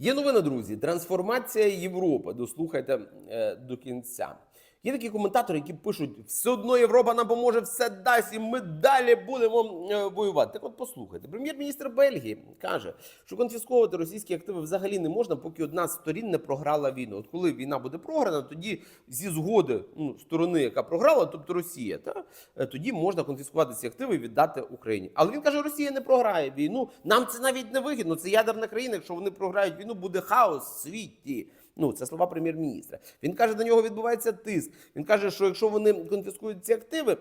Є новина, друзі. Трансформація Європи. Дослухайте е, до кінця. Є такі коментатори, які пишуть: все одно Європа нам поможе, все дасть, і ми далі будемо е, воювати. Так от послухайте, прем'єр-міністр Бельгії каже, що конфісковувати російські активи взагалі не можна, поки одна з сторін не програла війну. От коли війна буде програна, тоді зі згоди ну, сторони, яка програла, тобто Росія, та е, тоді можна конфіскувати ці активи і віддати Україні. Але він каже, Росія не програє війну. Нам це навіть не вигідно. Це ядерна країна. Якщо вони програють війну, буде хаос в світі. Ну, це слова прем'єр-міністра. Він каже, на нього відбувається тиск. Він каже, що якщо вони конфіскують ці активи,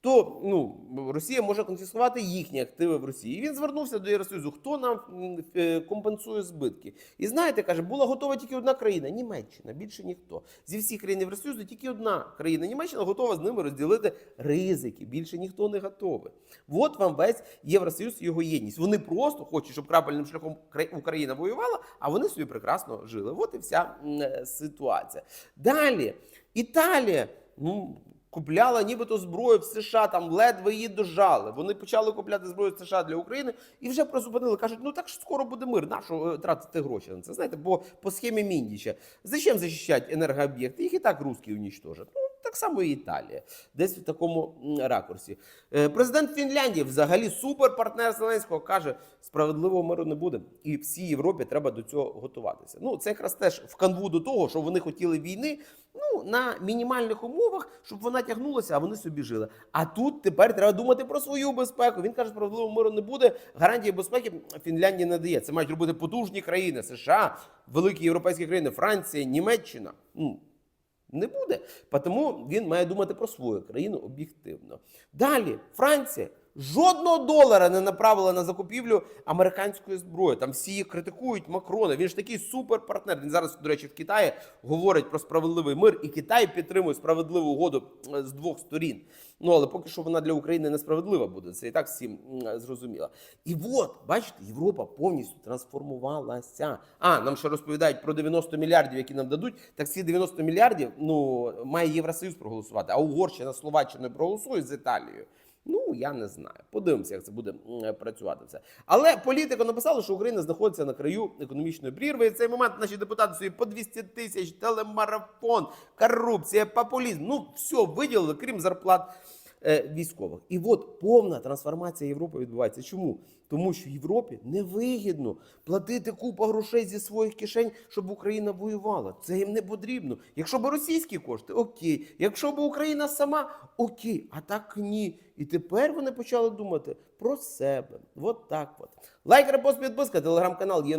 то ну, Росія може конфіскувати їхні активи в Росії. І він звернувся до Євросоюзу, хто нам е, компенсує збитки. І знаєте, каже, була готова тільки одна країна Німеччина, більше ніхто. Зі всіх країн Євросоюзу тільки одна країна Німеччина готова з ними розділити ризики. Більше ніхто не готовий. От вам весь Євросоюз і його єдність. Вони просто хочуть, щоб крапельним шляхом Кра- Україна воювала, а вони собі прекрасно жили. От і вся е, ситуація. Далі Італія. Ну, Купляла нібито зброю в США, там ледве її дожали. Вони почали купляти зброю в США для України і вже призупинили. Кажуть, ну так ж скоро буде мир. Нащо е, тратити гроші на це? Знаєте, бо по схемі Міндіча. Зачем захищати енергооб'єкти? Їх і так русські унічтожать. Ну, так само і Італія, десь в такому ракурсі. Е, Президент Фінляндії, взагалі суперпартнер Зеленського, каже: справедливого миру не буде, і всій Європі треба до цього готуватися. Ну це якраз теж в канву до того, що вони хотіли війни. Ну на мінімальних умовах, щоб вона тягнулася, а вони собі жили. А тут тепер треба думати про свою безпеку. Він каже, справедливого миру не буде. Гарантії безпеки Фінляндія не дає. Це мають робити потужні країни: США, великі європейські країни, Франція, Німеччина. Ну не буде. Тому він має думати про свою країну об'єктивно. Далі Франція. Жодного долара не направила на закупівлю американської зброї. Там всі її критикують Макрона. Він ж такий суперпартнер. Він зараз, до речі, в Китаї говорить про справедливий мир, і Китай підтримує справедливу угоду е, з двох сторін. Ну але поки що вона для України несправедлива буде. Це і так всім м, зрозуміло. І от, бачите, Європа повністю трансформувалася. А нам ще розповідають про 90 мільярдів, які нам дадуть. Так ці 90 мільярдів ну має Євросоюз проголосувати, а Угорщина, Словаччина проголосують з Італією. Ну, я не знаю. Подивимося, як це буде працювати все. Але політико написала, що Україна знаходиться на краю економічної прірви. І в цей момент наші депутати собі по 200 тисяч, телемарафон, корупція, популізм. Ну, все виділили, крім зарплат е, військових. І от повна трансформація Європи відбувається. Чому? Тому що Європі невигідно платити купу грошей зі своїх кишень, щоб Україна воювала. Це їм не потрібно. Якщо б російські кошти, окей. Якщо б Україна сама, окей. А так ні. І тепер вони почали думати про себе. От так от. Лайк, репост, підписка, телеграм-канал є.